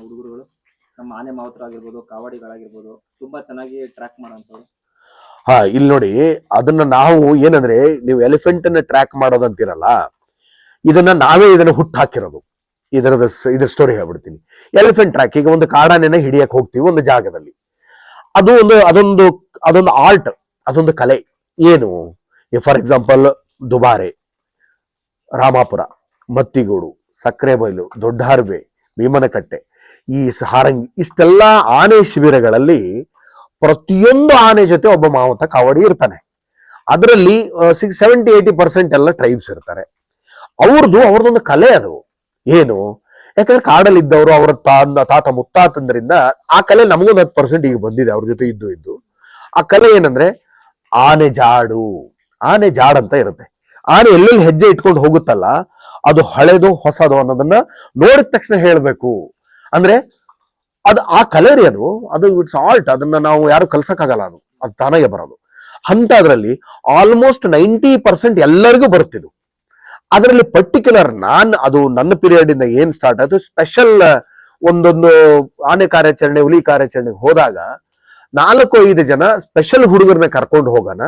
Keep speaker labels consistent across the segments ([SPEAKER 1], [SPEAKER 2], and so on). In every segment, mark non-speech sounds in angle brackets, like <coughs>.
[SPEAKER 1] ಹುಡುಗರುಗಳು, ನಮ್ಮ ಆನೆ ಮಾವುತರಾಗಿರ್ಬೋದು, ಕಾವಾಡಿಗಳಾಗಿರ್ಬೋದು, ತುಂಬಾ ಚೆನ್ನಾಗಿ ಟ್ರ್ಯಾಕ್ ಮಾಡೋಂಥವ್ರು
[SPEAKER 2] ಹಾ ಇಲ್ಲಿ ನೋಡಿ, ಅದನ್ನ ನಾವು ಏನಂದ್ರೆ, ನೀವು ಎಲಿಫೆಂಟ್ ಅನ್ನ ಟ್ರ್ಯಾಕ್ ಮಾಡೋದಂತೀರಲ್ಲ, ಇದನ್ನ ನಾವೇ ಇದನ್ನ ಹುಟ್ಟು ಹಾಕಿರೋದು. ಇದರದ ಇದ್ರ ಸ್ಟೋರಿ ಹೇಳ್ಬಿಡ್ತೀನಿ. ಎಲಿಫೆಂಟ್ ಟ್ರ್ಯಾಕ್ ಈಗ ಒಂದು ಕಾಡಾನೆನ ಹಿಡಿಯಕ್ ಹೋಗ್ತೀವಿ ಒಂದು ಜಾಗದಲ್ಲಿ. ಅದು ಒಂದು, ಅದೊಂದು ಅದೊಂದು ಆರ್ಟ್ ಅದೊಂದು ಕಲೆ. ಏನು? For example Dubare, Ramapura, Mattigudu Dodda Harve, Bheemanakatte. ಈ ಹಾರಂಗಿ ಇಷ್ಟೆಲ್ಲ ಆನೆ ಶಿಬಿರಗಳಲ್ಲಿ ಪ್ರತಿಯೊಂದು ಆನೆ ಜೊತೆ ಒಬ್ಬ ಮಾವತ ಕಾವಡಿ ಇರ್ತಾನೆ. ಅದರಲ್ಲಿ ಸಿಕ್ಸ್ ಸೆವೆಂಟಿ ಏಯ್ಟಿ ಪರ್ಸೆಂಟ್ ಎಲ್ಲ ಟ್ರೈಬ್ಸ್ ಇರ್ತಾರೆ. ಅವ್ರದ್ದು ಅವ್ರದ್ದೊಂದು ಕಲೆ ಅದು. ಏನು? ಯಾಕಂದ್ರೆ ಕಾಡಲ್ಲಿ ಇದ್ದವರು ಅವರ ತಾಂದ ತಾತ ಮುತ್ತಾತಂದ್ರಿಂದ ಆ ಕಲೆ ನಮಗೊಂದು ಹತ್ತು ಪರ್ಸೆಂಟ್ ಈಗ ಬಂದಿದೆ, ಅವ್ರ ಜೊತೆ ಇದ್ದು ಇದ್ದು. ಆ ಕಲೆ ಏನಂದ್ರೆ, ಆನೆ ಜಾಡು. ಆನೆ ಜಾಡ್ ಅಂತ ಇರುತ್ತೆ. ಆನೆ ಎಲ್ಲೆಲ್ಲಿ ಹೆಜ್ಜೆ ಇಟ್ಕೊಂಡು ಹೋಗುತ್ತಲ್ಲ, ಅದು ಹಳೆದು ಹೊಸದು ಅನ್ನೋದನ್ನ ನೋಡಿದ ತಕ್ಷಣ ಹೇಳ್ಬೇಕು. ಅಂದ್ರೆ ಅದು ಆ ಕಲೆ ಅದು ಅದು ಇಟ್ಸ್ ಆಲ್ಟ್ ಅದನ್ನ ನಾವು ಯಾರು ಕಲ್ಸಕ್ಕಾಗಲ್ಲ ಅದು. ಅದು ತಾನಾಗೆ ಬರೋದು. ಅಂತದ್ರಲ್ಲಿ ಆಲ್ಮೋಸ್ಟ್ ನೈಂಟಿ ಪರ್ಸೆಂಟ್ ಎಲ್ಲರಿಗೂ ಬರುತ್ತಿದ್ದು. ಅದರಲ್ಲಿ ಪರ್ಟಿಕ್ಯುಲರ್ ನಾನ್, ಅದು ನನ್ನ ಪೀರಿಯಡ್ ಇಂದ ಏನ್ ಸ್ಟಾರ್ಟ್ ಆಯ್ತು ಸ್ಪೆಷಲ್ ಒಂದೊಂದು ಆನೆ ಕಾರ್ಯಾಚರಣೆ, ಹುಲಿ ಕಾರ್ಯಾಚರಣೆಗೆ ಹೋದಾಗ ನಾಲ್ಕು ಐದು ಜನ ಸ್ಪೆಷಲ್ ಹುಡುಗರನ್ನ ಕರ್ಕೊಂಡು ಹೋಗೋಣ.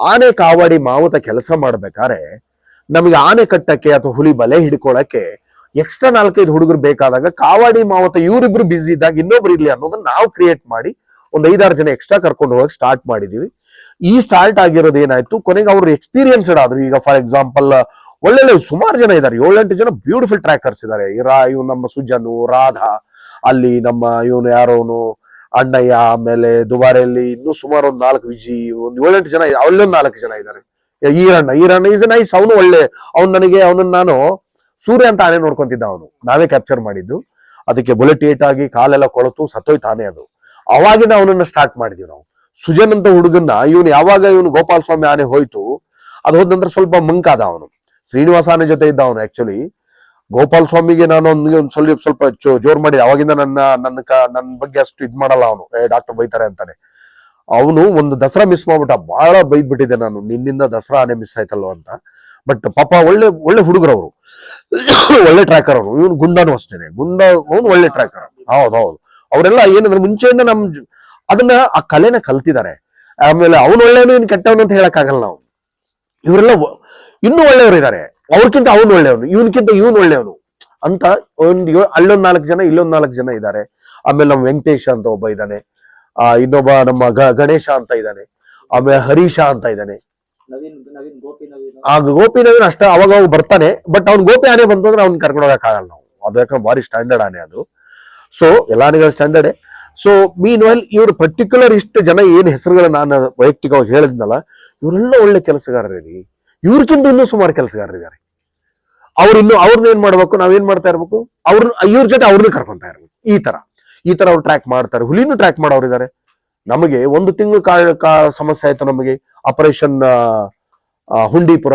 [SPEAKER 2] ಆನೆ ಕಾವಾಡಿ ಮಾವುತ ಕೆಲಸ ಮಾಡ್ಬೇಕಾದ್ರೆ ನಮಗೆ ಆನೆ ಕಟ್ಟಕ್ಕೆ ಅಥವಾ ಹುಲಿ ಬಲೆ ಹಿಡ್ಕೊಳಕ್ಕೆ ಎಕ್ಸ್ಟ್ರಾ ನಾಲ್ಕೈದು ಹುಡುಗರು ಬೇಕಾದಾಗ ಕಾವಾಡಿ, ಮಾವತ ಇವರಿಬ್ರು ಬಿಸಿ ಇದ್ದಾಗ ಇನ್ನೊಬ್ರು ಇರ್ಲಿ ಅನ್ನೋದನ್ನ ನಾವು ಕ್ರಿಯೇಟ್ ಮಾಡಿ ಒಂದ್ ಐದಾರು ಜನ ಎಕ್ಸ್ಟ್ರಾ ಕರ್ಕೊಂಡು ಹೋಗಕ್ ಸ್ಟಾರ್ಟ್ ಮಾಡಿದೀವಿ. ಈ ಸ್ಟಾರ್ಟ್ ಆಗಿರೋದು ಏನಾಯ್ತು? ಕೊನೆಗೆ ಅವ್ರ ಎಕ್ಸ್ಪೀರಿಯನ್ಸ್ಡ್ ಆದ್ರು. ಈಗ ಫಾರ್ ಎಕ್ಸಾಂಪಲ್ ಒಳ್ಳೊಳ್ಳೆ ಸುಮಾರು ಜನ ಇದ್ದಾರೆ ಏಳೆಂಟು ಜನ ಬ್ಯೂಟಿಫುಲ್ ಟ್ರ್ಯಾಕರ್ಸ್ ಇದ್ದಾರೆ ರಾ ಇವ್ ನಮ್ಮ ಸುಜನು, ರಾಧಾ, ಅಲ್ಲಿ ನಮ್ಮ ಇವನು ಯಾರೋನು, ಅಣ್ಣಯ್ಯ, ಆಮೇಲೆ ದುಬಾರಿಯಲ್ಲಿ ಇನ್ನೂ ಸುಮಾರು ಒಂದು ನಾಲ್ಕು ವಿಜಿ, ಒಂದು ಏಳೆಂಟು ಜನ, ಅಲ್ಲೊಂದು ನಾಲ್ಕು ಜನ ಇದ್ದಾರೆ ಈರಣ್ಣ ಈರಣ್ಣ ಈಸ್ ನೈಸ್ ಅವನು ಒಳ್ಳೆ, ಅವ್ನು ನನಗೆ, ಅವನನ್ನ ನಾನು ಸೂರ್ಯ ಅಂತ ಆನೆ ನೋಡ್ಕೊಂತಿದ್ದ ಅವನು. ನಾವೇ ಕ್ಯಾಪ್ಚರ್ ಮಾಡಿದ್ದು. ಅದಕ್ಕೆ ಬುಲೆಟ್ ಏಟ್ ಆಗಿ ಕಾಲೆಲ್ಲ ಕೊಳತು, ಸತ್ತೋಯ್ತು ಆನೆ ಅದು. ಅವಾಗಿಂದ ಅವನನ್ನ ಸ್ಟಾರ್ಟ್ ಮಾಡಿದ್ವಿ ನಾವು. ಸುಜನ್ ಅಂತ ಹುಡುಗನ್ನ, ಇವನು ಯಾವಾಗ ಇವನು ಗೋಪಾಲ ಸ್ವಾಮಿ ಆನೆ ಹೋಯ್ತು, ಅದು ಹೋದ ನಂತರ ಸ್ವಲ್ಪ ಮಂಕಾದ ಅವನು. ಶ್ರೀನಿವಾಸ ಆನೆ ಜೊತೆ ಇದ್ದ ಅವನು ಆಕ್ಚುಲಿ ಗೋಪಾಲ ಸ್ವಾಮಿಗೆ ನಾನು ಒಂದು ಸ್ವಲ್ಪ ಸ್ವಲ್ಪ ಜೋರ್ ಮಾಡಿದೆ. ಅವಾಗಿಂದ ನನ್ನ ನನ್ನ ನನ್ನ ಬಗ್ಗೆ ಅಷ್ಟು ಇದ್ ಮಾಡಲ್ಲ ಅವನು. ಏ ಡಾಕ್ಟರ್ ಬೈತಾರೆ ಅಂತಾನೆ. ಅವನು ಒಂದು ದಸರಾ ಮಿಸ್ ಮಾಡ್ಬಿಟ್ಟ. ಬಹಳ ಬೈದ್ಬಿಟ್ಟಿದ್ದೆ ನಾನು. ನಿನ್ನಿಂದ ದಸರಾ ಆನೆ ಮಿಸ್ ಆಯ್ತಲ್ಲೋ ಅಂತ. ಬಟ್ ಪಾಪ ಒಳ್ಳೆ ಒಳ್ಳೆ ಹುಡುಗರು ಅವರು. <coughs> ಒಳ್ಳೆ ಟ್ರ್ಯಾಕರ್ ಅವರು. ಇವನು ಗುಂಡನು ಅಷ್ಟೇನೆ ಗುಂಡ ಅವನು ಒಳ್ಳೆ ಟ್ರ್ಯಾಕರ್ ಹೌದು ಹೌದು. ಅವರೆಲ್ಲ ಏನಂದ್ರೆ ಮುಂಚೆಯಿಂದ ನಮ್ ಅದನ್ನ ಆ ಕಲೆನ ಕಲ್ತಿದ್ದಾರೆ ಆಮೇಲೆ ಅವನು ಒಳ್ಳೆಯವನು ಇನ್ ಕೆಟ್ಟವನು ಅಂತ ಹೇಳಕ್ಕಾಗಲ್ಲ ನಾವು. ಇವರೆಲ್ಲ ಇನ್ನೂ ಒಳ್ಳೆಯವರು ಇದ್ದಾರೆ ಅವ್ರಕ್ಕಿಂತ ಅವನು ಒಳ್ಳೆಯವನು, ಇವನ್ಕಿಂತ ಇವನು ಒಳ್ಳೆಯವನು ಅಂತ ಒಂದು ಅಲ್ಲೊಂದ್ ನಾಲ್ಕು ಜನ, ಇಲ್ಲೊಂದ್ ನಾಲ್ಕು ಜನ ಇದ್ದಾರೆ ಆಮೇಲೆ ನಮ್ಮ ವೆಂಕಟೇಶ ಅಂತ ಒಬ್ಬ ಇದ್ದಾನೆ ಆ, ಇನ್ನೊಬ್ಬ ನಮ್ಮ ಗಣೇಶ ಅಂತ ಇದ್ದಾನೆ ಆಮೇಲೆ ಹರೀಶ ಅಂತ ಇದ್ದಾನೆ ಆ ಗೋಪಿ ನವೀನ್ ಅಷ್ಟ ಅವಾಗ ಅವಾಗ ಬರ್ತಾನೆ ಬಟ್ ಅವ್ನ್ ಗೋಪಿ ಆನೆ ಬಂತಂದ್ರೆ ಅವ್ನ್ ಕರ್ಕೊಂಡು ಹೋಗಕ್ಕಾಗಲ್ಲ ನಾವು. ಅದು ಯಾಕಂದ್ರೆ ಭಾರಿ ಸ್ಟ್ಯಾಂಡರ್ಡ್ ಆನೆ ಅದು. ಸೊ ಎಲ್ಲ ಆನೆಗಳ ಸ್ಟ್ಯಾಂಡರ್ಡ್ ಸೊ ಮೀನ್ ವೈಲ್ ಇವ್ರು ಪರ್ಟಿಕ್ಯುಲರ್ ಇಷ್ಟು ಜನ ಏನ್ ಹೆಸರುಗಳ ನಾನು ವೈಯಕ್ತಿಕವಾಗಿ ಹೇಳಿದ್ನಲ್ಲ, ಇವರೆಲ್ಲ ಒಳ್ಳೆ ಕೆಲಸಗಾರರಿ ಇವ್ರಕ್ಕಿಂತ ಇನ್ನೂ ಸುಮಾರು ಕೆಲಸಗಾರರಿದ್ದಾರೆ ಅವ್ರು ಇನ್ನು ಅವ್ರನ್ನ ಏನ್ ಮಾಡ್ಬೇಕು ನಾವೇನ್ ಮಾಡ್ತಾ ಇರ್ಬೇಕು? ಅವ್ರನ್ನ ಇವ್ರ ಜೊತೆ ಅವ್ರನ್ನ ಕರ್ಕೊಂತ ಇರ್ಬೇಕು. ಈ ತರ. ಈ ತರ ಅವ್ರು ಟ್ರ್ಯಾಕ್ ಮಾಡ್ತಾರೆ. ಹುಲಿನೂ ಟ್ರ್ಯಾಕ್ ಮಾಡೋರಿದ್ದಾರೆ ನಮಗೆ ಒಂದು ತಿಂಗಳು ಕಾ, ಸಮಸ್ಯೆ ಆಯ್ತು ನಮಗೆ. ಆಪರೇಷನ್ ಹುಂಡಿಪುರ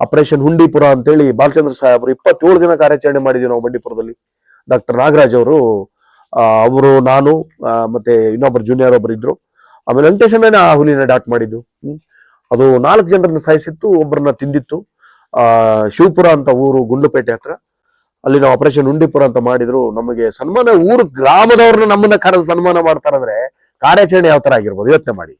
[SPEAKER 2] ಆಪರೇಷನ್ ಹುಂಡಿಪುರ ಅಂತೇಳಿ ಬಾಲಚಂದ್ರ ಸಾಹೇಬರು ಇಪ್ಪತ್ತೇಳು ದಿನ ಕಾರ್ಯಾಚರಣೆ ಮಾಡಿದ್ವಿ ನಾವು ಬಂಡೀಪುರದಲ್ಲಿ. ಡಾಕ್ಟರ್ ನಾಗರಾಜ್ ಅವರು ಅವರು, ನಾನು ಮತ್ತೆ ಇನ್ನೊಬ್ಬರು ಜೂನಿಯರ್ ಒಬ್ರು ಇದ್ರು. ಆಮೇಲೆ ವೆಂಕಟೇಶನೇ ಆ ಹುಲಿನ ಡಾಟ್ ಮಾಡಿದ್ದು. ಅದು ನಾಲ್ಕು ಜನರನ್ನ ಸಾಯಿಸಿತ್ತು ಒಬ್ಬರನ್ನ ತಿಂದಿತ್ತು. ಶಿವಪುರ ಅಂತ ಊರು ಗುಂಡುಪೇಟೆ ಹತ್ರ. ಅಲ್ಲಿ ನಾವು ಆಪರೇಷನ್ ಉಂಡಿಪುರ ಅಂತ ಮಾಡಿದ್ರು. ನಮಗೆ ಸನ್ಮಾನ, ಊರು, ಗ್ರಾಮದವ್ರನ್ನ ನಮ್ಮನ್ನ ಕರೆದು ಸನ್ಮಾನ ಮಾಡ್ತಾರಂದ್ರೆ ಕಾರ್ಯಾಚರಣೆ ಯಾವ ತರ ಆಗಿರ್ಬೋದು? ಯೋಚನೆ ಮಾಡಿ.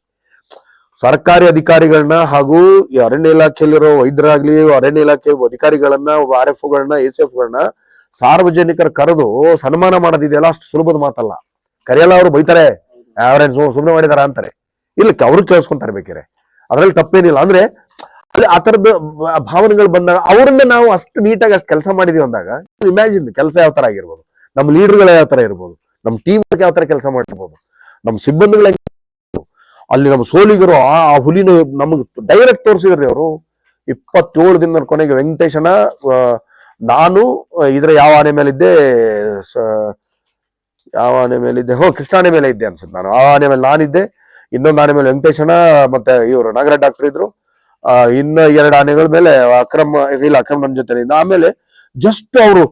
[SPEAKER 2] ಸರ್ಕಾರಿ ಅಧಿಕಾರಿಗಳನ್ನ ಹಾಗೂ ಅರಣ್ಯ ಇಲಾಖೆಯಲ್ಲಿರೋ ವೈದ್ಯರಾಗ್ಲಿ ಅರಣ್ಯ ಇಲಾಖೆ ಅಧಿಕಾರಿಗಳನ್ನ ಆರ್ ಎಫ್ ಗಳನ್ನ ಎಸ್ ಎಫ್ ಗಳನ್ನ ಸಾರ್ವಜನಿಕರ ಕರೆದು ಸನ್ಮಾನ ಮಾಡೋದಿದೆಯಲ್ಲ, ಅಷ್ಟು ಸುಲಭದ ಮಾತಲ್ಲ. ಕರೆಯಲ್ಲ ಅವರು ಬೈತಾರೆ. ಅವ್ರೇನ್ ಸುಮ್ಮನೆ ಮಾಡಿದಾರ ಅಂತಾರೆ. ಇಲ್ಲ ಅವ್ರು ಕೇಳಿಸ್ಕೊಂತಾರೆ ಬೇಕಿದ್ರೆ ಅದ್ರಲ್ಲಿ ತಪ್ಪೇನಿಲ್ಲ. ಅಂದ್ರೆ ಅಲ್ಲಿ ಆ ತರದ ಭಾವನೆಗಳು ಬಂದಾಗ ಅವರನ್ನ ನಾವು ಅಷ್ಟು ನೀಟಾಗಿ ಅಷ್ಟು ಕೆಲಸ ಮಾಡಿದೀವಿ ಅಂದಾಗ, ಇಮ್ಯಾಜಿನ್ ಕೆಲಸ ಯಾವ ತರ ಆಗಿರ್ಬೋದು? ನಮ್ಮ ಲೀಡರ್ಗಳು ಯಾವ ತರ ಇರ್ಬೋದು? ನಮ್ಮ ಟೀಮ್ ಯಾವ ತರ ಕೆಲಸ ಮಾಡಿರ್ಬೋದು? ನಮ್ಮ ಸಿಬ್ಬಂದಿಗಳ ಅಲ್ಲಿ ನಮ್ಮ ಸೋಲಿಗರು ಆ ಹುಲಿನ ನಮಗ್ ಡೈರೆಕ್ಟ್ ತೋರಿಸಿದ್ರಿ ಅವರು. ಇಪ್ಪತ್ತೇಳು ದಿನದ ಕೊನೆಗೆ ವೆಂಕಟೇಶನ ನಾನು ಇದರ ಯಾವ ಆನೆ ಮೇಲಿದ್ದೆ ಯಾವ ಆನೆ ಮೇಲಿದ್ದೆ, ಹೋ ಕೃಷ್ಣಾನೆ ಮೇಲೆ ಇದ್ದೆ ಅನ್ಸುತ್ತೆ ನಾನು. ಆ ಆನೆ ಮೇಲೆ ನಾನಿದ್ದೆ. ಇನ್ನೊಂದು ಆನೆ ಮೇಲೆ ವೆಂಕಟೇಶನ, ಮತ್ತೆ ಇವರು ನಾಗರ ಡಾಕ್ಟರ್ ಇದ್ರು. ಇನ್ನು ಎರಡು ಆನೆಗಳ ಮೇಲೆ ಅಕ್ರಮ, ಇಲ್ಲ ಅಕ್ರಮ ನನ್ನ ಜೊತೆ ಇದ್ದ ಆಮೇಲೆ ಜಸ್ಟ್ ಅವರು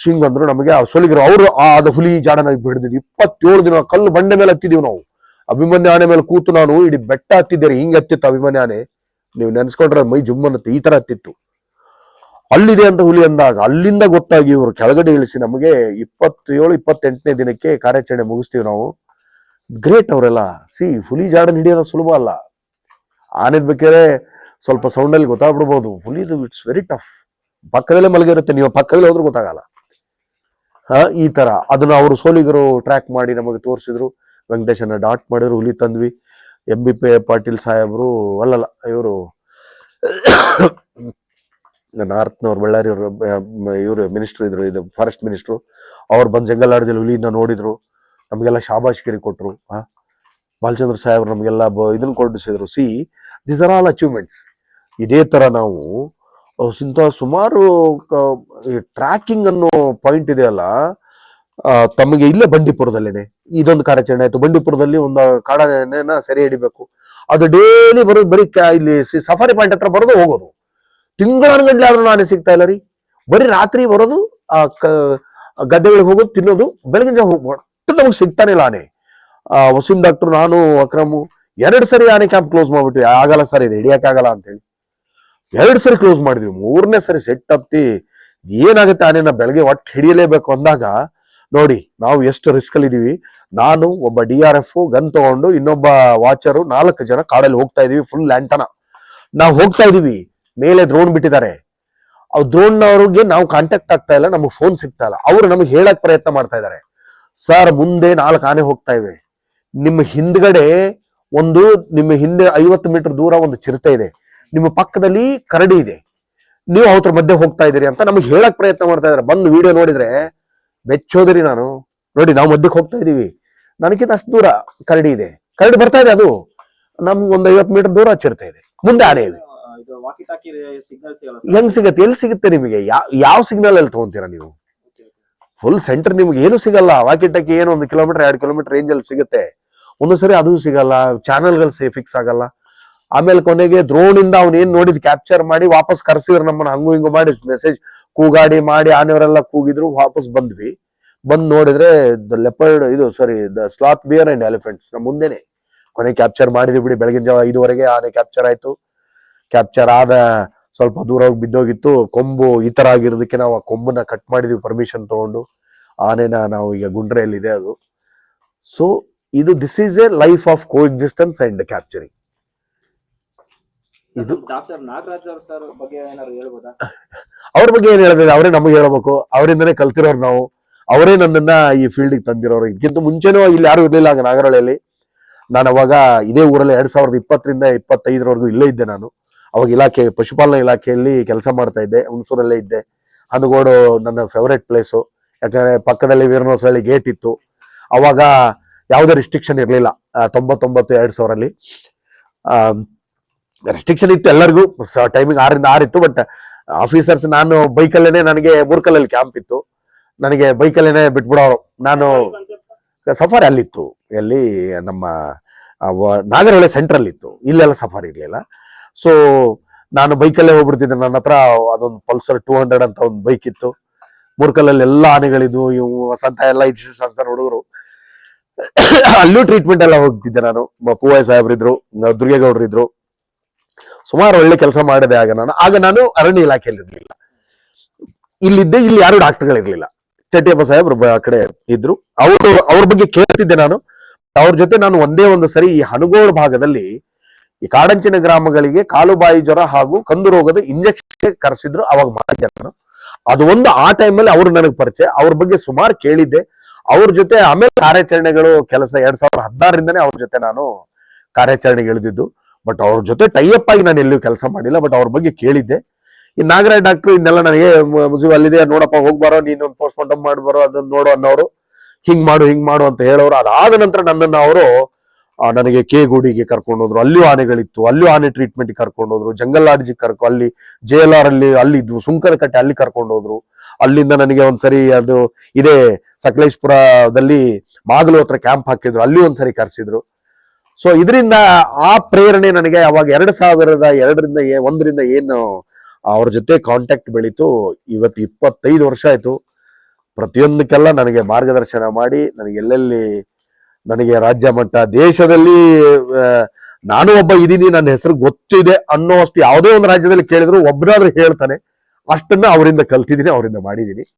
[SPEAKER 2] ಸಿಂಗ್ ಅಂದ್ರು ನಮಗೆ, ಆ ಸೊಲಿಗರು, ಅವರು ಆ, ಅದು ಹುಲಿ ಜಾಡನ ಬಿಡಿದ್ವಿ ಇಪ್ಪತ್ತೇಳು ದಿನ ಕಲ್ಲು ಬಂಡೆ ಮೇಲೆ ಹತ್ತಿದೀವಿ ನಾವು. ಅಭಿಮನ್ಯು ಆನೆ ಮೇಲೆ ಕೂತು ನಾನು ಇಡೀ ಬೆಟ್ಟ ಹತ್ತಿದ್ದೀರಿ ಹಿಂಗ ಹತ್ತಿತ್ತು ಅಭಿಮನ್ಯ ಆನೆ. ನೀವು ನೆನ್ಸ್ಕೊಂಡ್ರೆ ಮೈ ಜುಮ್ ಅನ್ನತ್ತೆ ಈ ತರ ಹತ್ತಿತ್ತು. ಅಲ್ಲಿದೆ ಅಂತ ಹುಲಿ ಅಂದಾಗ, ಅಲ್ಲಿಂದ ಗೊತ್ತಾಗಿ ಇವರು ಕೆಳಗಡೆ ಇಳಿಸಿ ನಮಗೆ ಇಪ್ಪತ್ತೇಳು, ಇಪ್ಪತ್ತೆಂಟನೇ ದಿನಕ್ಕೆ ಕಾರ್ಯಾಚರಣೆ ಮುಗಿಸ್ತೀವಿ ನಾವು. ಗ್ರೇಟ್ ಅವರೆಲ್ಲ. ಸಿ, ಹುಲಿ ಜಾಡನ್ ಹಿಡಿಯೋದು ಸುಲಭ ಅಲ್ಲ. ಆನೆದ್ ಬೇಕಾದ್ರೆ ಸ್ವಲ್ಪ ಸೌಂಡಲ್ಲಿ ಗೊತ್ತಾಗ್ಬಿಡ್ಬೋದು. ಹುಲಿದು ಇಟ್ಸ್ ವೆರಿ ಟಫ್ ಪಕ್ಕದಲ್ಲೇ ಮಲಗಿರುತ್ತೆ, ನೀವು ಪಕ್ಕದಲ್ಲೇ ಹೋದ್ರೂ ಗೊತ್ತಾಗಲ್ಲ. ಹಾ, ಈ ತರ. ಅದನ್ನ ಅವರು ಸೋಲಿಗರು ಟ್ರ್ಯಾಕ್ ಮಾಡಿ ನಮಗೆ ತೋರಿಸಿದ್ರು. ವೆಂಕಟೇಶನ ಡಾಟ್ ಮಾಡಿದ್ರು, ಹುಲಿ ತಂದ್ವಿ. ಎಂ ಬಿ ಪಿ ಪಾಟೀಲ್ ಸಾಹೇಬರು ಅಲ್ಲಲ್ಲ, ಇವರು <coughs> ನಾರ್ತ್ನವ್ರು ಬಳ್ಳಾರಿ ಇವರು ಮಿನಿಸ್ಟರ್ ಇದ್ರು, ಇದು ಫಾರೆಸ್ಟ್ ಮಿನಿಸ್ಟ್ರು ಅವ್ರು ಬಂದು ಜಂಗಲ್ ಹುಲಿನ ನೋಡಿದ್ರು. ನಮಗೆಲ್ಲ ಶಾಬಾಷ್ಕಿರಿ ಕೊಟ್ಟರು ಹಾಂ ಬಾಲಚಂದ್ರ ಸಾಹೇಬ್ರು ನಮಗೆಲ್ಲ ಬ, ಇದನ್ನು ಕೊಡಿಸಿದ್ರು. See these are all achievements ಇದೇ ಥರ ನಾವು ಇಂಥ ಸುಮಾರು ಟ್ರ್ಯಾಕಿಂಗ್ ಅನ್ನೋ ಪಾಯಿಂಟ್ ಇದೆಯಲ್ಲ ತಮಗೆ ಇಲ್ಲೇ ಬಂಡೀಪುರದಲ್ಲೇನೆ. ಇದೊಂದು ಕಾರ್ಯಾಚರಣೆ ಆಯ್ತು. ಬಂಡೀಪುರದಲ್ಲಿ ಒಂದು ಕಾಡಾನೆನ ಸೆರೆ ಹಿಡಿಬೇಕು. ಅದು ಡೈಲಿ ಬರೋದು ಬರೀ ಇಲ್ಲಿ ಸಫಾರಿ ಪಾಯಿಂಟ್ ಹತ್ರ ಬರೋದು ಹೋಗೋದು. ತಿಂಗಳಾನುಗಂಟ್ಲೆ ಆದ್ರೂ ನಾನೇ ಸಿಗ್ತಾ ಇಲ್ಲ ರೀ. ಬರೀ ರಾತ್ರಿ ಬರೋದು, ಆ ಗದ್ದೆಗಳಿಗೆ ಹೋಗೋದು, ತಿನ್ನೋದು, ಬೆಳಗಿನ ಜಾವ ಒಟ್ಟು ನಮಗೆ ಸಿಗ್ತಾನೆ ಇಲ್ಲ ಆನೆ. ಆ, ವಸೀಂ ಡಾಕ್ಟರ್ ನಾನು, ಅಕ್ರಮು, ಎರಡು ಸರಿ ಆನೆ ಕ್ಯಾಂಪ್ ಕ್ಲೋಸ್ ಮಾಡ್ಬಿಟ್ವಿ. ಆಗಲ್ಲ ಸರ್ ಇದು ಹಿಡಿಯಕ್ಕಾಗಲ್ಲ ಅಂತೇಳಿ. ಎರಡು ಸರಿ ಕ್ಲೋಸ್ ಮಾಡಿದ್ವಿ. ಮೂರನೇ ಸರಿ ಸೆಟ್ ಹತ್ತಿ ಏನಾಗುತ್ತೆ ಆನೆನ ಬೆಳಗ್ಗೆ ಒಟ್ಟು ಹಿಡಿಯಲೇಬೇಕು ಅಂದಾಗ ನೋಡಿ, ನಾವು ಎಷ್ಟು ರಿಸ್ಕ್ ಅಲ್ಲಿ ಇದೀವಿ. ನಾನು ಒಬ್ಬ ಡಿ ಆರ್ ಎಫ್ ಗನ್ ತಗೊಂಡು ಇನ್ನೊಬ್ಬ ವಾಚರು ನಾಲ್ಕು ಜನ ಕಾಡಲ್ಲಿ ಹೋಗ್ತಾ ಇದೀವಿ ಫುಲ್ ಲ್ಯಾಂಟನ ನಾವು ಹೋಗ್ತಾ ಇದೀವಿ, ಮೇಲೆ ಡ್ರೋನ್ ಬಿಟ್ಟಿದ್ದಾರೆ. ಆ ಡ್ರೋನ್ ಅವ್ರಿಗೆ ನಾವು ಕಾಂಟ್ಯಾಕ್ಟ್ ಆಗ್ತಾ ಇಲ್ಲ, ನಮಗೆ ಫೋನ್ ಸಿಗ್ತಾ ಇಲ್ಲ. ಅವರು ನಮಗೆ ಹೇಳಕ್ ಪ್ರಯತ್ನ ಮಾಡ್ತಾ ಇದ್ದಾರೆ. ಸರ್ ಮುಂದೆ ನಾಲ್ಕು ಆನೆ ಹೋಗ್ತಾ ಇವೆ. ನಿಮ್ಮ ಹಿಂದ್ಗಡೆ ಒಂದು, ನಿಮ್ಮ ಹಿಂದೆ ಐವತ್ತು ಮೀಟರ್ ದೂರ ಒಂದು ಚಿರತೆ ಇದೆ. ನಿಮ್ಮ ಪಕ್ಕದಲ್ಲಿ ಕರಡಿ ಇದೆ. ನೀವು ಅವ್ರ ಮಧ್ಯೆ ಹೋಗ್ತಾ ಇದೀರಿ ಅಂತ ನಮಗೆ ಹೇಳಕ್ ಪ್ರಯತ್ನ ಮಾಡ್ತಾ ಇದಾರೆ ಬಂದು ವಿಡಿಯೋ ನೋಡಿದ್ರೆ ಬೆಚ್ಚೋದ್ರಿ ನಾನು. ನೋಡಿ ನಾವು ಮಧ್ಯಕ್ಕೆ ಹೋಗ್ತಾ ಇದೀವಿ. ನನಗಿಂತ ಅಷ್ಟು ದೂರ ಕರಡಿ ಇದೆ. ಕರಡಿ ಬರ್ತಾ ಇದೆ ಅದು. ನಮ್ಗೆ ಒಂದು ಐವತ್ತು ಮೀಟರ್ ದೂರ ಹಚ್ಚಿರ್ತಾ ಇದೆ. ಮುಂದೆ ಆನೆ ಇದೆ. ಹೆಂಗ್ ಸಿಗತ್ತೆ? ಎಲ್ಲಿ ಸಿಗುತ್ತೆ ನಿಮಗೆ? ಯಾವ ಯಾವ ಸಿಗ್ನಲ್ ಅಲ್ಲಿ ತಗೊಂತೀರಾ ನೀವು? ಫುಲ್ ಸೆಂಟರ್ ನಿಮ್ಗೆ ಏನು ಸಿಗಲ್ಲ. ವಾಕಿಟಕ್ಕೆ ಏನು ಒಂದು ಕಿಲೋಮೀಟರ್ ಎರಡು ಕಿಲೋಮೀಟರ್ ರೇಂಜ್ ಅಲ್ಲಿ ಸಿಗುತ್ತೆ. ಒಂದೊಂದ್ಸರಿ ಸರಿ ಅದು ಸಿಗಲ್ಲ. ಚಾನೆಲ್ಗಳು ಫಿಕ್ಸ್ ಆಗಲ್ಲ. ಆಮೇಲೆ ಕೊನೆಗೆ ಇಂದ ಅವ್ನು ಏನ್ ನೋಡಿದ್ ಕ್ಯಾಪ್ಚರ್ ಮಾಡಿ ವಾಪಸ್ ಕರ್ಸಿದ್ರು ನಮ್ಮನ್ನ, ಹಂಗು ಹಿಂಗು ಮಾಡಿ ಮೆಸೇಜ್ ಕೂಗಾಡಿ ಮಾಡಿ ಆನೆಯವರೆಲ್ಲ ಕೂಗಿದ್ರು, ವಾಪಸ್ ಬಂದ್ವಿ. ಬಂದ್ ನೋಡಿದ್ರೆ ದ ಲೆಪರ್ಡ್ ಇದು sorry the sloth bear and elephants ನಮ್ಮ ಮುಂದೆನೆ ಕೊನೆ ಕ್ಯಾಪ್ಚರ್ ಮಾಡಿದ್ವಿ ಬಿಡಿ. ಬೆಳಗಿನ ಜಾವ ಐದುವರೆಗೆ ಆನೆ ಕ್ಯಾಪ್ಚರ್ ಆಯ್ತು. ಕ್ಯಾಪ್ಚರ್ ಆದ ಸ್ವಲ್ಪ ದೂರ ಹೋಗಿ ಬಿದ್ದೋಗಿತ್ತು. ಕೊಂಬು ಈ ತರ ಆಗಿರೋದಕ್ಕೆ ನಾವು ಆ ಕೊಂಬನ್ನ ಕಟ್ ಮಾಡಿದ್ವಿ ಪರ್ಮಿಷನ್ ತಗೊಂಡು. ಆನೆನ ನಾವು ಈಗ ಗುಂಡ್ರೆಯಲ್ಲಿದೆ ಅದು. ಸೊ ಇದು this is a life of co existence and capturing ಇದು
[SPEAKER 1] ಡಾಕ್ಟರ್ ನಾಗರಾಜ್ ಅವ್ರ ಸರ್ ಬಗ್ಗೆ ಏನಾದ್ರು ಹೇಳ್ಬೋದಾ?
[SPEAKER 2] ಅವ್ರ ಬಗ್ಗೆ ಏನ್ ಹೇಳಿದ್ರೆ ಅವರೇ ನಮಗೆ ಹೇಳ್ಬೇಕು. ಅವರಿಂದನೇ ಕಲ್ತಿರೋರು ನಾವು. ಅವರೇ ನನ್ನನ್ನ ಈ ಫೀಲ್ಡಿಗೆ ತಂದಿರೋರು. ಇದಕ್ಕಿಂತ ಮುಂಚೆನೂ ಇಲ್ಲಿ ಯಾರು ಇರ್ಲಿಲ್ಲ ಆಗ ನಾಗರಹಳ್ಳಿಯಲ್ಲಿ. ನಾನು ಅವಾಗ ಇದೇ ಊರಲ್ಲಿ ಎರಡ್ ಸಾವಿರದ ಇಪ್ಪತ್ತರಿಂದ ಇಪ್ಪತ್ತೈದರವರೆಗೂ ಇಲ್ಲೇ ಇದ್ದೆ ನಾನು. ಅವಾಗ ಇಲಾಖೆ ಪಶುಪಾಲನಾ ಇಲಾಖೆಯಲ್ಲಿ ಕೆಲಸ ಮಾಡ್ತಾ ಇದ್ದೆ. ಹುಣಸೂರಲ್ಲೇ ಇದ್ದೆ. ಹನುಗೋಡು ನನ್ನ ಫೇವ್ರೇಟ್ ಪ್ಲೇಸು ಯಾಕಂದ್ರೆ ಪಕ್ಕದಲ್ಲಿ ವೀರನೋಸಳ್ಳಿ ಗೇಟ್ ಇತ್ತು. ಅವಾಗ ಯಾವುದೇ ರಿಸ್ಟ್ರಿಕ್ಷನ್ ಇರಲಿಲ್ಲ. ತೊಂಬತ್ತೊಂಬತ್ತು ಎರಡ್ ಸಾವಿರಲ್ಲಿ ರೆಸ್ಟ್ರಿಕ್ಷನ್ ಇತ್ತು ಎಲ್ಲರಿಗೂ. ಟೈಮಿಂಗ್ ಆರಿಂದ ಆರು ಇತ್ತು ಬಟ್ ಆಫೀಸರ್ಸ್ ನಾನು ಬೈಕಲ್ಲೇನೆ ನನಗೆ ಮೂರ್ಕಲ್ಲಲ್ಲಿ ಕ್ಯಾಂಪ್ ಇತ್ತು. ನನಗೆ ಬೈಕಲ್ಲೇನೆ ಬಿಟ್ಬಿಡೋರು. ನಾನು ಸಫಾರಿ ಅಲ್ಲಿತ್ತು. ಎಲ್ಲಿ ನಮ್ಮ ನಾಗರಹೊಳೆ ಸೆಂಟ್ರಲ್ ಇತ್ತು. ಇಲ್ಲೆಲ್ಲ ಸಫಾರಿ ಇರಲಿಲ್ಲ. ಸೊ ನಾನು ಬೈಕಲ್ಲೇ ಹೋಗ್ಬಿಡ್ತಿದ್ದೆ. ನನ್ನ ಹತ್ರ ಅದೊಂದು ಪಲ್ಸರ್ ಟೂ ಹಂಡ್ರೆಡ್ ಅಂತ ಒಂದು ಬೈಕ್ ಇತ್ತು. ಮೂರ್ಕಲ್ಲಲ್ಲಿ ಎಲ್ಲ ಆನೆಗಳಿದ್ವು, ಇವು ವಸಂತ ಎಲ್ಲ ಇಷ್ಟು ಸಣ್ಣ ಹುಡುಗರು. ಅಲ್ಲೂ ಟ್ರೀಟ್ಮೆಂಟ್ ಎಲ್ಲ ಹೋಗ್ತಿದ್ದೆ ನಾನು. ಪೂವಾಯ್ ಸಾಹೇಬ್ರಿದ್ರು ದುರ್ಗೇಗೌಡರು ಇದ್ರು ಸುಮಾರು ಒಳ್ಳೆ ಕೆಲಸ ಮಾಡಿದೆ ಆಗ ನಾನು. ಆಗ ನಾನು ಅರಣ್ಯ ಇಲಾಖೆಯಲ್ಲಿ ಇರ್ಲಿಲ್ಲ. ಇಲ್ಲಿದ್ದೆ, ಇಲ್ಲಿ ಯಾರು ಡಾಕ್ಟರ್ಗಳಿರ್ಲಿಲ್ಲ ಚಟ್ಟಿಯಪ್ಪ ಸಾಹೇಬ್ರು ಆ ಕಡೆ ಇದ್ರು. ಅವರು, ಅವ್ರ ಬಗ್ಗೆ ಕೇಳ್ತಿದ್ದೆ ನಾನು. ಅವ್ರ ಜೊತೆ ನಾನು ಒಂದೇ ಒಂದು ಸರಿ ಈ ಹನುಗೋಳ ಭಾಗದಲ್ಲಿ ಈ ಕಾಡಂಚಿನ ಗ್ರಾಮಗಳಿಗೆ ಕಾಲುಬಾಯಿ ಜ್ವರ ಹಾಗೂ ಕಂದು ರೋಗದ ಇಂಜೆಕ್ಷನ್ ಕರೆಸಿದ್ರು. ಅವಾಗ ಮಾಡಿದ್ದೆ ನಾನು. ಅದು ಒಂದು ಆ ಟೈಮಲ್ಲಿ ಅವರು ನನಗೆ ಪರಿಚಯ. ಅವ್ರ ಬಗ್ಗೆ ಸುಮಾರು ಕೇಳಿದ್ದೆ. ಅವ್ರ ಜೊತೆ ಆಮೇಲೆ ಕಾರ್ಯಾಚರಣೆಗಳು ಕೆಲಸ ಎರಡ್ ಸಾವಿರದ ಹದಿನಾರರಿಂದನೇ ಅವ್ರ ಜೊತೆ ನಾನು ಕಾರ್ಯಾಚರಣೆಗೆ ಇಳಿದಿದ್ದು. ಬಟ್ ಅವ್ರ ಜೊತೆ ಟೈಅಪ್ ಆಗಿ ನಾನು ಎಲ್ಲೂ ಕೆಲಸ ಮಾಡಿಲ್ಲ ಬಟ್ ಅವ್ರ ಬಗ್ಗೆ ಕೇಳಿದ್ದೆ. ಈ ನಾಗರಾಜ್ ಡಾಕ್ಟರ್ ಇನ್ನೆಲ್ಲ ನನಗೆ, ಮ- ಮುಜು ಅಲ್ಲಿದೆ, ನೋಡಪ್ಪ ಹೋಗ್ಬಾರೋ ನೀನು ಒಂದು ಪೋಸ್ಟ್ ಮಾರ್ಟಮ್ ಮಾಡ್ಬಾರೋ ಅದನ್ನ ನೋಡು ಅನ್ನೋರು, ಹಿಂಗ್ ಮಾಡು ಹಿಂಗ್ ಮಾಡು ಅಂತ ಹೇಳೋರು. ಅದಾದ ನಂತರ ನನ್ನನ್ನು ಅವರು ನನಗೆ ಕೆ ಗೂಡಿಗೆ ಕರ್ಕೊಂಡು ಹೋದ್ರು, ಅಲ್ಲಿಯೂ ಆನೆಗಳಿತ್ತು, ಅಲ್ಲಿಯೂ ಆನೆ ಟ್ರೀಟ್ಮೆಂಟ್ ಕರ್ಕೊಂಡು ಹೋದ್ರು, ಜಂಗಲ್ ಲಾಡ್ಜಿ ಕರ್ಕೊ, ಅಲ್ಲಿ ಜೆ ಎಲ್ ಆರ್ ಅಲ್ಲಿ ಅಲ್ಲಿದ್ವು ಸುಂಕದ ಕಟ್ಟೆ, ಅಲ್ಲಿ ಕರ್ಕೊಂಡು ಹೋದ್ರು. ಅಲ್ಲಿಂದ ನನಗೆ ಒಂದ್ಸರಿ ಅದು, ಇದೇ ಸಕಲೇಶ್ಪುರದಲ್ಲಿ ಮಾಗಲು ಹತ್ರ ಕ್ಯಾಂಪ್ ಹಾಕಿದ್ರು ಅಲ್ಲಿ ಒಂದ್ಸರಿ ಕರೆಸಿದ್ರು. ಸೊ ಇದರಿಂದ ಆ ಪ್ರೇರಣೆ ನನಗೆ ಅವಾಗ ಎರಡು ಸಾವಿರದ ಎರಡರಿಂದ ಒಂದರಿಂದ ಏನು ಅವ್ರ ಜೊತೆ ಕಾಂಟ್ಯಾಕ್ಟ್ ಬೆಳೀತು. ಇವತ್ತು ಇಪ್ಪತ್ತೈದು ವರ್ಷ ಆಯ್ತು. ಪ್ರತಿಯೊಂದಕ್ಕೆಲ್ಲ ನನಗೆ ಮಾರ್ಗದರ್ಶನ ಮಾಡಿ, ನನಗೆ ಎಲ್ಲೆಲ್ಲಿ ನನಗೆ ರಾಜ್ಯ ಮಟ್ಟ, ದೇಶದಲ್ಲಿ ನಾನು ಒಬ್ಬ ಇದೀನಿ ನನ್ನ ಹೆಸರು ಗೊತ್ತಿದೆ ಅನ್ನೋ ಅಷ್ಟು ಯಾವುದೇ ಒಂದು ರಾಜ್ಯದಲ್ಲಿ ಕೇಳಿದ್ರು ಒಬ್ಬರಾದ್ರೂ ಹೇಳ್ತಾನೆ. ಅಷ್ಟನ್ನ ಅವರಿಂದ ಕಲ್ತಿದ್ದೀನಿ, ಅವರಿಂದ ಮಾಡಿದ್ದೀನಿ.